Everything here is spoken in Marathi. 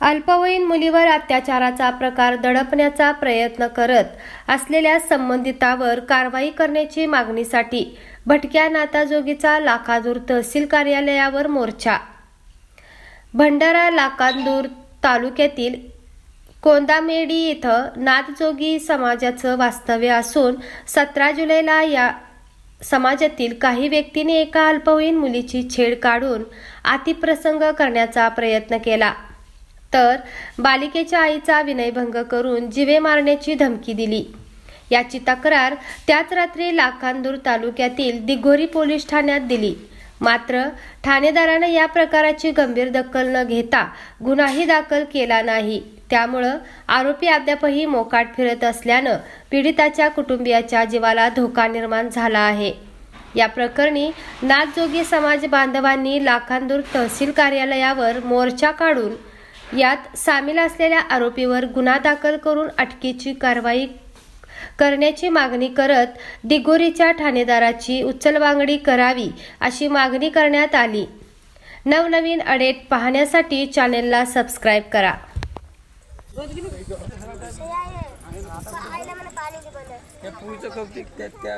अल्पवयीन मुलीवर अत्याचाराचा प्रकार दडपण्याचा प्रयत्न करत असलेल्या संबंधितावर कारवाई करण्याची मागणीसाठी भटक्या नाताजोगीचा लाखादूर तहसील कार्यालयावर मोर्चा. भंडारा लाकांदूर तालुक्यातील कोंदामेडी इथं नाथजोगी समाजाचं वास्तव्य असून सतरा जुलैला या समाजातील काही व्यक्तीने एका अल्पवयीन मुलीची छेड काढून अतिप्रसंग करण्याचा प्रयत्न केला. तर बालिकेच्या आईचा विनयभंग करून जिवे मारण्याची धमकी दिली. याची तक्रार त्याच रात्री लाखांदूर तालुक्यातील दिघोरी पोलीस ठाण्यात दिली. मात्र ठाणेदारानं या प्रकाराची गंभीर दखल न घेता गुन्हाही दाखल केला नाही. त्यामुळं आरोपी अद्यापही मोकाट फिरत असल्यानं पीडिताच्या कुटुंबियाच्या जीवाला धोका निर्माण झाला आहे. या प्रकरणी नाथजोगी समाज बांधवांनी लाखांदूर तहसील कार्यालयावर मोर्चा काढून यात सामील असलेल्या आरोपीवर गुन्हा दाखल करून अटकेची कारवाई करण्याची मागणी करत दिगोरीच्या ठाणेदाराची उचलबांगडी करावी अशी मागणी करण्यात आली. नवनवीन अडेट पाहण्यासाठी चॅनेलला सबस्क्राईब करा. त्या